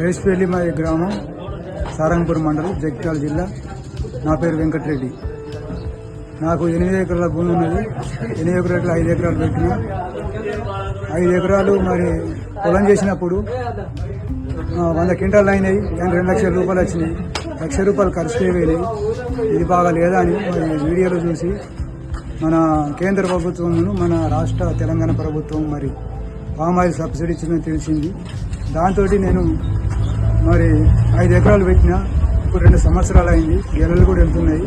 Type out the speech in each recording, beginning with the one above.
రేస్పేలి మా గ్రామం సారంగపూర్ మండలం జగిత్యాల జిల్లా. నా పేరు వెంకటరెడ్డి. నాకు ఎనిమిది ఎకరాల భూమి ఉన్నది. ఎనిమిది ఎకరాలు ఐదు ఎకరాలు పెట్టిన. ఐదు ఎకరాలు మరి పొలం చేసినప్పుడు వంద క్వింటాలు అయినాయి. కానీ రెండు లక్షల రూపాయలు వచ్చినాయి. లక్ష రూపాయలు ఖర్చు అయిపోయినాయి ఇది బాగా లేదా అని మరి వీడియోలో చూసి మన కేంద్ర ప్రభుత్వం మన రాష్ట్ర తెలంగాణ ప్రభుత్వం మరి పామ్ ఆయిల్ సబ్సిడీ ఇచ్చిందని తెలిసింది. దాంతో నేను మరి ఐదు ఎకరాలు పెట్టిన ఇప్పుడు రెండు సంవత్సరాలు అయింది. గెలలు కూడా వెళ్తున్నాయి.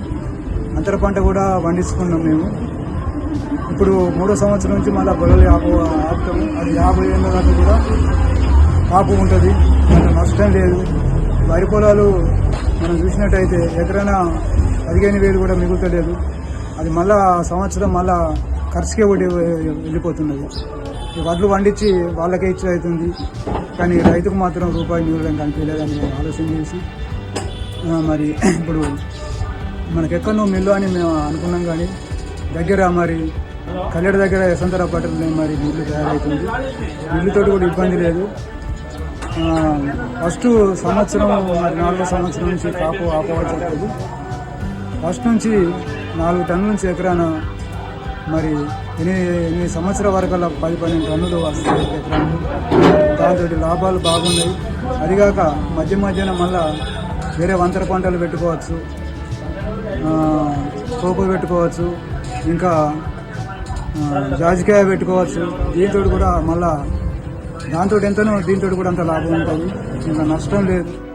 అంతర పంట కూడా పండించుకున్నాం మేము. ఇప్పుడు మూడో సంవత్సరం నుంచి మళ్ళీ గొర్రెలు ఆపు ఆపుతాము. అది యాభై ఏళ్ళ దాకా కూడా కాపు ఉంటుంది. దాంట్లో నష్టం లేదు. వరి పొలాలు మనం చూసినట్టయితే ఎకరైనా పదిహేను వేలు కూడా మిగులుతలేదు. అది మళ్ళా సంవత్సరం మళ్ళా ఖర్చుకే ఒకటి వెళ్ళిపోతున్నది. వడ్లు పండించి వాళ్ళకే ఇచ్చి అవుతుంది. కానీ రైతుకు మాత్రం రూపాయి మిగలడం కనిపించలేదని ఆలోచన చేసి మరి ఇప్పుడు మనకెక్కడో మిల్లు అని మేము అనుకున్నాం కానీ దగ్గర మరి కల్లెడ దగ్గర యశంతర పట్టణంలో మరి మిల్లు తయారవుతుంది. మిల్లుతోటి కూడా ఇబ్బంది లేదు. ఫస్ట్ సంవత్సరం మరి నాలుగో సంవత్సరం నుంచి కాపు ఆపవచ్చు ఫస్ట్ నుంచి నాలుగు టన్నుల నుంచి ఎకరాన మరి ఎనిమిది ఎనిమిది సంవత్సరాల వరకు పది పన్నెండు టన్నులు వస్తాయి ఎకరాలు దాంతో లాభాలు బాగున్నాయి. అదిగాక మధ్య మధ్యన మళ్ళా వేరే వంతర పంటలు పెట్టుకోవచ్చు. ఆ, పెట్టుకోవచ్చు. ఇంకా జాజికాయ పెట్టుకోవచ్చు. దీంతో కూడా మళ్ళా దాంతో ఎంతనో దీంతో కూడా అంత లాభం ఉంటుంది. ఇంకా నష్టం లేదు.